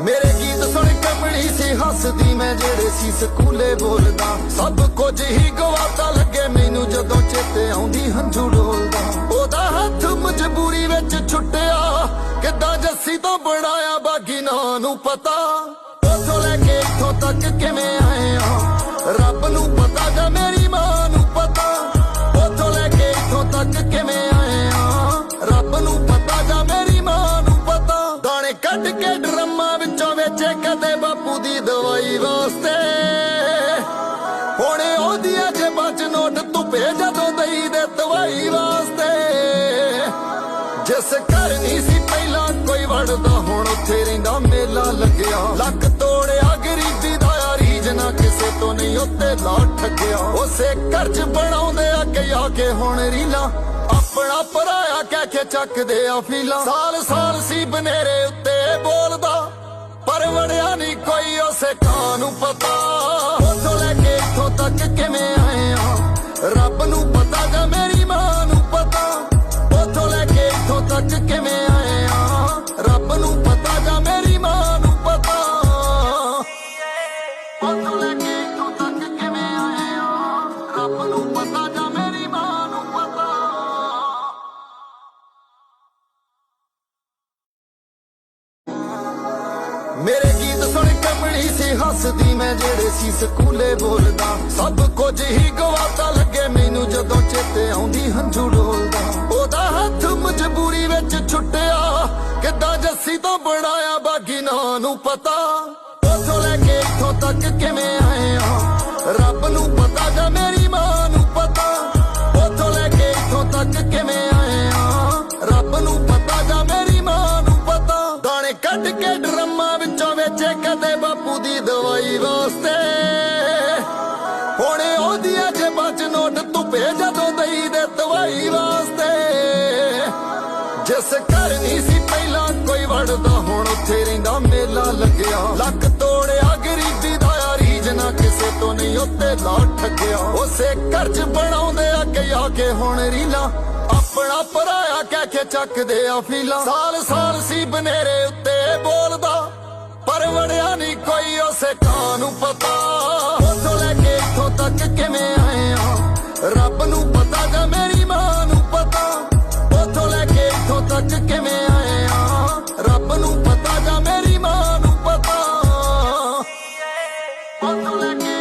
ਮੇਰੇ ਗੀਤ ਸੁਣ ਕਮਲੀ ਸੀ, ਹੱਸਦੀ ਮੈਂ ਜਿਹੜੇ ਸੀ, ਸਕੂਲੇ ਬੋਲਦਾ। ਸਭ ਕੁਝ ਹੀ ਗਵਾਤਾ ਲੱਗੇ ਮੈਨੂੰ ਜਦੋਂ ਚੇਤੇ ਆਉਂਦੀ ਹੰਝੂ ਡੋਲਦਾ। ਉਹਦਾ ਹੱਥ ਮਜਬੂਰੀ ਵਿੱਚ ਛੁੱਟਿਆ, ਕਿੱਦਾਂ ਜੱਸੀ ਤੋਂ ਬਣਾਇਆ ਬਾਗੀ ਨਾਂ ਨੂੰ ਪਤਾ। ਉਥੋਂ ਲੈ ਕੇ ਇੱਥੋਂ ਤੱਕ ਕਿਵੇਂ ਆਏ ਆ? ਰੱਬ ਨੂੰ ਪਤਾ ਜਾਂ ਮੇਰੀ ਮਾਂ ਵਾਸਤੇ। ਹੁਣੇ ਉਹਦੀਆਂ ਜੇਬਾਂ 'ਚ ਨੋਟ ਧੁੱਪੇ ਜਦੋਂ ਦਈ ਦੇ ਦਵਾਈ ਵਾਸਤੇ। ਜਿਸ ਘਰ ਨਹੀਂ ਸੀ ਪਹਿਲਾਂ ਕੋਈ ਵੜਦਾ, ਹੁਣ ਉੱਥੇ ਰਹਿੰਦਾ ਮੇਲਾ ਲੱਗਿਆ। ਲੱਕ ਤੋੜਿਆ ਗਰੀਬੀ ਦਾ ਆ ਰੀਝ ਕਿਸੇ ਤੋਂ ਨਹੀਂ ਉੱਤੇ ਲਾ ਠੱਗਿਆ ਉਸੇ ਘਰ 'ਚ ਬਣਾਉਂਦੇ ਆ ਕਿ ਆ ਕੇ ਹੁਣ ਰੀਲਾ। ਆਪਣਾ ਪਰਾਇਆ ਕਹਿ ਕੇ ਚੱਕਦੇ ਆ ਫੀਲਾ। ਸਾਲ ਸਾਲ ਸੀ ਬਨੇਰੇ ਉੱਤੇ ਬੋਲਦਾ ਪਰ ਵੜਿਆ ਨਹੀਂ ਕਾਂ ਨੂੰ ਪਤਾ? ਉੱਥੋਂ ਲੈ ਕੇ ਇੱਥੋਂ ਤੱਕ ਕਿਵੇਂ ਆਏ ਆ ਰੱਬ ਨੂੰ ਪਤਾ ਜਾਂ ਮੇਰੀ ਮਾਂ ਨੂੰ ਪਤਾ? ਉੱਥੋਂ ਲੈ ਕੇ ਇੱਥੋਂ ਤੱਕ ਕਿਵੇਂ ਆਏ ਆ ਰੱਬ ਨੂੰ ਪਤਾ ਜਾਂ ਮੇਰੀ ਮਾਂ ਨੂੰ ਪਤਾ? ਉੱਥੋਂ ਲੈ ਕੇ ਮੇਰੇ ਗੀਤ ਸੁਣ ਕਮਲੀ ਸੀ, ਹੱਸਦੀ ਮੈਂ ਜਿਹੜੇ ਸੀ, ਸਕੂਲੇ ਬੋਲਦਾ। ਸਭ ਕੁਝ ਹੀ ਗਵਾਤਾ ਲੱਗੇ ਮੈਨੂੰ ਜਦੋਂ ਚੇਤੇ ਆਉਂਦੀ ਹੰਝੂ ਡੋਲਦਾ। ਉਹਦਾ ਹੱਥ ਮਜਬੂਰੀ ਵਿੱਚ ਛੁੱਟਿਆ, ਕਿੱਦਾਂ ਜੱਸੀ ਤੋਂ ਬਣਾਇਆ ਬਾਗੀ ਨਾਂ ਨੂੰ ਪਤਾ। ਉਥੋਂ ਲੈ ਕੇ ਇੱਥੋਂ ਤੱਕ ਕਿਵੇਂ ਆਏ ਆ? ਰੱਬ ਨੂੰ ਦੀ ਦਵਾਈ ਵਾਸਤੇ। ਹੁਣੇ ਉਹਦੀਆਂ ਜੇਬਾਂ 'ਚ ਨੋਟ ਧੁੱਪੇ ਜਦੋਂ ਦਈ ਦੇ ਦਵਾਈ ਵਾਸਤੇ। ਜਿਸ ਘਰ ਨਹੀਂ ਸੀ ਪਹਿਲਾਂ ਕੋਈ ਵੜਦਾ, ਹੁਣ ਉੱਥੇ ਰਹਿੰਦਾ ਮੇਲਾ ਲੱਗਿਆ। ਲੱਕ ਤੋੜਿਆ, ਗਰੀਬੀ ਦਾ ਆ ਰੀਝ ਨਾ ਕਿਸੇ ਤੋਂ ਨਹੀਂ ਉੱਤੇ ਲਾ ਠੱਗਿਆ ਉਸੇ ਘਰ 'ਚ ਬਣਾਉਂਦੇ ਆ ਕਿ ਆ ਕੇ ਹੁਣ ਰੀਲਾ। ਆਪਣਾ ਪਰਾਇਆ ਕਹਿ ਕੇ ਚੱਕਦੇ ਆ ਫੀਲਾ। ਸਾਲ ਸਾਲ ਸੀ ਬਨੇਰੇ ਉੱਤੇ ਬੋਲਦਾ ਪਰ ਵੜਿਆ ਕਿਸੇ ਕਾਂ ਨੂੰ ਪਤਾ? ਉੱਥੋਂ ਲੈ ਕੇ ਇੱਥੋਂ ਤੱਕ ਕਿਵੇਂ ਆਏ ਆ? ਰੱਬ ਨੂੰ ਪਤਾ ਜਾਂ ਮੇਰੀ ਮਾਂ ਨੂੰ ਪਤਾ? ਉੱਥੋਂ ਲੈ ਕੇ ਇੱਥੋਂ ਤੱਕ ਕਿਵੇਂ ਆਏ ਹਾਂ ਰੱਬ ਨੂੰ ਪਤਾ ਜਾਂ ਮੇਰੀ ਮਾਂ ਨੂੰ ਪਤਾ? ਉੱਥੋਂ ਲੈ ਕੇ